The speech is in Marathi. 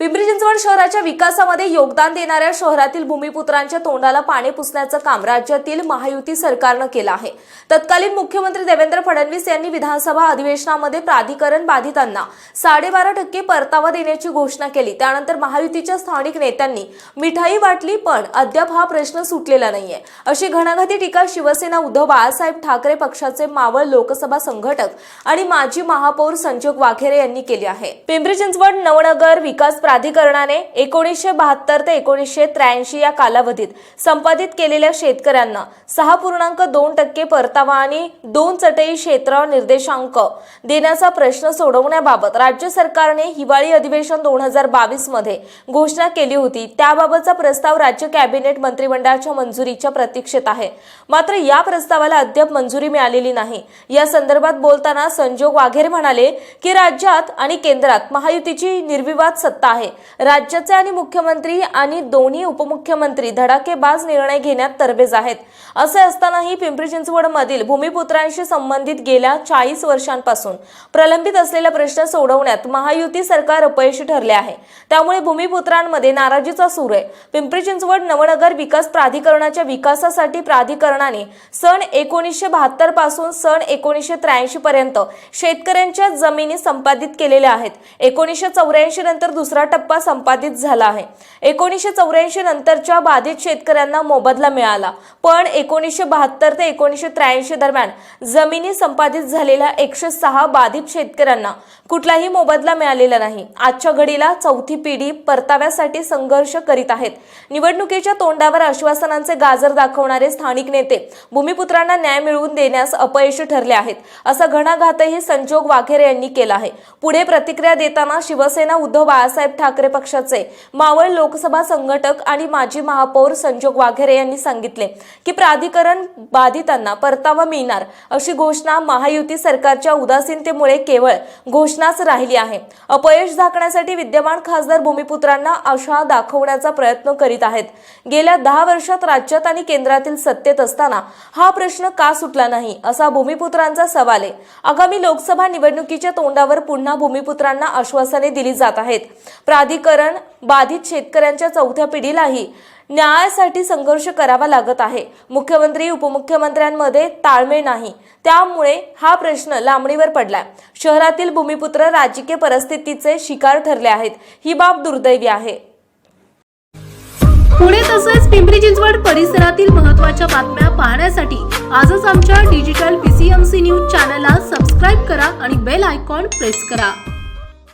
पिंपरी चिंचवड शहराच्या विकासामध्ये योगदान देणाऱ्या शहरातील भूमिपुत्रांच्या तोंडाला पाणी पुसण्याचं काम राज्यातील महायुती सरकारनं केलं आहे. तत्कालीन मुख्यमंत्री देवेंद्र फडणवीस यांनी विधानसभा अधिवेशनामध्ये प्राधिकरण बाधितांना साडेबारा टक्के परतावा देण्याची घोषणा केली. त्यानंतर महायुतीच्या स्थानिक नेत्यांनी मिठाई वाटली पण अद्याप हा प्रश्न सुटलेला नाहीये. अशी घणाघाती टीका शिवसेना उद्धव बाळासाहेब ठाकरे पक्षाचे मावळ लोकसभा संघटक आणि माजी महापौर संजोग वाघेरे यांनी केली आहे. पिंपरी चिंचवड नवनगर विकास प्राधिकरणाने एकोणीसशे बहात्तर ते एकोणीसशे त्र्याऐंशी या कालावधीत संपादित केलेल्या शेतकऱ्यांना सहा पूर्णांक दोन टक्के परतावा आणि दोन चटई क्षेत्र निर्देशांक देण्याचा प्रश्न सोडवण्याबाबत राज्य सरकारने हिवाळी अधिवेशन दोन हजार बावीसमध्ये घोषणा केली होती. त्याबाबतचा प्रस्ताव राज्य कॅबिनेट मंत्रिमंडळाच्या मंजुरीच्या प्रतीक्षेत आहे. मात्र या प्रस्तावाला अद्याप मंजुरी मिळालेली नाही. या संदर्भात बोलताना संजोग वाघेर म्हणाले की राज्यात आणि केंद्रात महायुतीची निर्विवाद सत्ता आहे. राज्याचे आणि मुख्यमंत्री आणि दोन्ही उपमुख्यमंत्री धडाकेबाज निर्णय घेण्यात तरबेज आहेत. असे असतानाही पिंपरी चिंचवडमधील भूमिपुत्रांशी संबंधित गेल्या चाळीस वर्षांपासून प्रलंबित असलेला प्रश्न सोडवण्यात महायुती सरकार अपयशी ठरले आहे. त्यामुळे भूमिपुत्रांमध्ये नाराजीचा सूर आहे. पिंपरी चिंचवड नवनगर विकास प्राधिकरणाच्या विकासासाठी प्राधिकरणाने सन एकोणीसशे बहात्तरपासून सन एकोणीसशे त्र्याऐंशी पर्यंत शेतकऱ्यांच्या जमिनी संपादित केलेल्या आहेत. एकोणीसशे चौऱ्याऐंशी नंतर दुसरा टप्पा संपादित झाला आहे. एकोणीसशे चौऱ्याऐंशी नंतरच्या बाधित शेतकऱ्यांना मोबदला मिळाला. पण एकोणीसशे बहात्तर ते एकोणीसशे त्र्याऐंशी दरम्यान जमिनी संपादित झालेल्या एकशे सहा बाधित शेतकऱ्यांना कुठलाही मोबदला मिळालेला नाही. आजच्या घडीला चौथी पिढी परताव्यासाठी संघर्ष करीत आहेत. निवडणुकीच्या तोंडावर आश्वासनांचे गाजर दाखवणारे स्थानिक नेते भूमिपुत्रांना न्याय मिळवून देण्यास अपयशी ठरले आहेत. असा घणाघातही संजोग वाघेरे यांनी केला आहे. पुढे प्रतिक्रिया देताना शिवसेना उद्धव बाळासाहेब ठाकरे पक्षाचे मावळ लोकसभा संघटक आणि माजी महापौर संजोग वाघेरे यांनी सांगितले की प्राधिकरण बाधितांना परतावा मिळणार अशी घोषणा महायुती सरकारच्या उदासीनतेमुळे केवळ घोषणाच राहिली आहे. अपयश झाकण्यासाठी विद्यमान खासदार भूमिपुत्रांना आशा दाखवण्याचा प्रयत्न करीत आहेत. गेल्या दहा वर्षात राज्यात आणि केंद्रातील सत्तेत असताना हा प्रश्न का सुटला नाही असा भूमिपुत्रांचा सवाल आहे. आगामी लोकसभा निवडणुकीच्या तोंडावर पुन्हा भूमिपुत्रांना आश्वासने दिली जात आहेत. प्राधिकरण बाधित शेतकऱ्यांच्या चौथ्या पिढीलाही न्यायासाठी संघर्ष करावा लागत आहे. मुख्यमंत्री उपमुख्यमंत्र्यांमध्ये ताळमेळ नाही. त्यामुळे हा प्रश्न लांबणीवर पडलाय. शहरातील भूमिपुत्र राजकीय परिस्थितीचे शिकार ठरले आहेत. ही बाब दुर्दैवी आहे. पुणे तसेच पिंपरी चिंचवड परिसरातील महत्त्वाच्या बातम्या पाहण्यासाठी आजच आमच्या डिजिटल पीसीएमसी न्यूज चॅनलला सबस्क्राईब करा आणि बेल आयकॉन प्रेस करा.